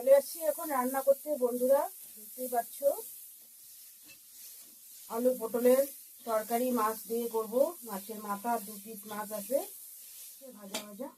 চলে আসছি এখন রান্না করতে, বন্ধুরা, বুঝতেই পারছ। আলু পটলের তরকারি, মাছ দিয়ে করব। মাছের মাথা, দু পিস মাছ আছে। ভাজা ভাজা।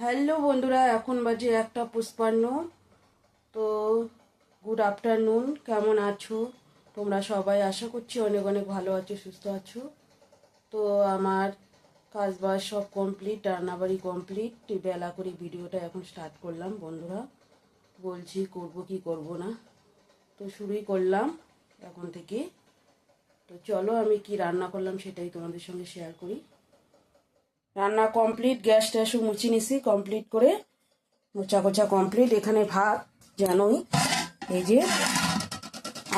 হ্যালো বন্ধুরা, এখন বাজে একটা পুষ্পান্ন। তো গুড আফটারনুন কেমন আছো? তোমরা সবাই আশা করছি অনেক অনেক ভালো আছো, সুস্থ আছো। তো আমার কাজ বাজ সব কমপ্লিট রান্নাবাড়ি কমপ্লিট বেলা করে ভিডিওটা এখন স্টার্ট করলাম বন্ধুরা। বলছি, করব কি করব না? তো শুরুই করলাম এখন থেকে। তো চলো আমি কি রান্না করলাম সেটাই তোমাদের সঙ্গে শেয়ার করি। রান্না কমপ্লিট গ্যাস ট্যাসও মুছে নিছি কমপ্লিট করে মোচা কোচা কমপ্লিট এখানে ভাত, জানোই, এই যে।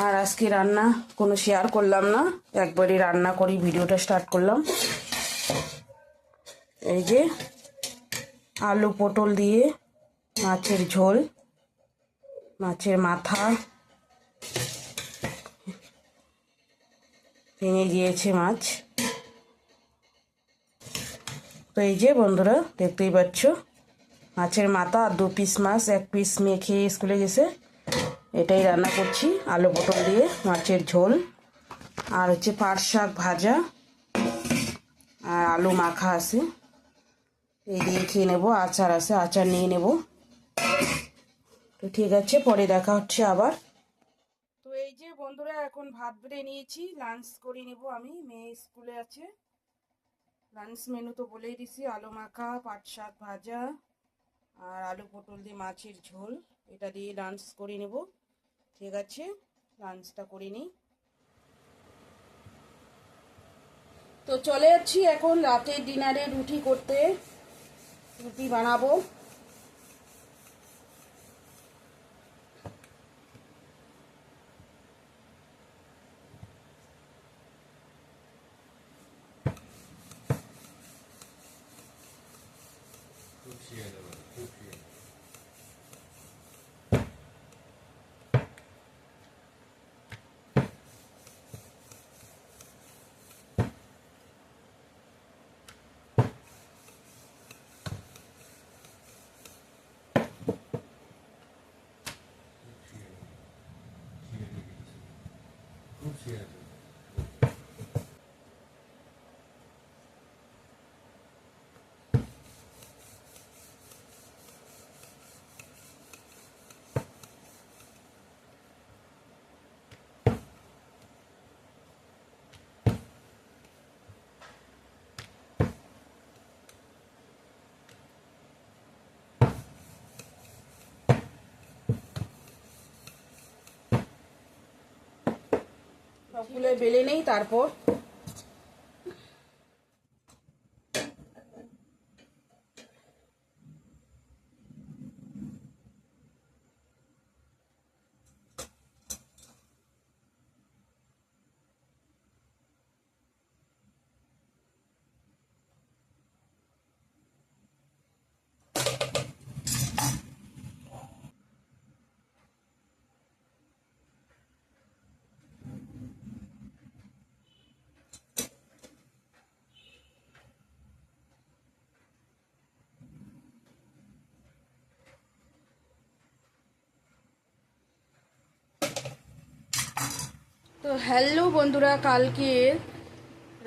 আর আজকে রান্না কোনো শেয়ার করলাম না, একবারই রান্না করি, ভিডিওটা স্টার্ট করলাম। এই যে, আলু পটল দিয়ে মাছের ঝোল, মাছের মাথা, ভেঙে গিয়েছে মাছ। তো এই যে বন্ধুরা, দেখতেই পাচ্ছ, মাছের মাথা আর দু পিস মাছ, এক পিস মেয়ে খেয়ে স্কুলে গেছে। এটাই রান্না করছি, আলু পটল দিয়ে, মাছের ঝোল। আর হচ্ছে পাট শাক ভাজা, আর আলু মাখা আছে। এই দিয়ে খেয়ে নেব, আচার আছে, আচার নিয়ে নেব। তো ঠিক আছে, পরে দেখা হচ্ছে আবার। তো এই যে বন্ধুরা, এখন ভাত বেড়ে নিয়েছি লাঞ্চ করে নেব আমি, মেয়ে স্কুলে আছে। লাঞ্চ মেনু তো বলেই দিছি, আলু মাখা, পাট শাক ভাজা আর আলু পটল দিয়ে মাছের ঝোল। এটা দিয়ে লাঞ্চ করে নেব। ঠিক আছে লাঞ্চটা করে নিই। তো চলে যাচ্ছি এখন রাতের ডিনারে রুটি করতে। রুটি বানাবো। Yeah. সবগুলো বেলে নেই তারপর তো হ্যালো বন্ধুরা, কালকে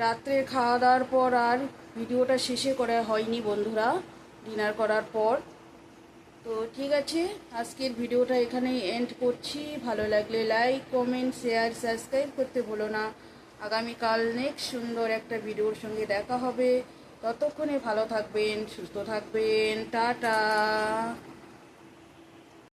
রাত্রে খাওয়া দাওয়ার পর আর ভিডিওটা শেষে করা হয়নি বন্ধুরা, ডিনার করার পর। তো ঠিক আছে, আজকের ভিডিওটা এখানেই এন্ড করছি। ভালো লাগলে লাইক কমেন্ট শেয়ার সাবস্ক্রাইব করতে ভুলো না। আগামীকাল নেক্সট সুন্দর একটা ভিডিওর সঙ্গে দেখা হবে। ততক্ষণে ভালো থাকবেন, সুস্থ থাকবেন। টাটা।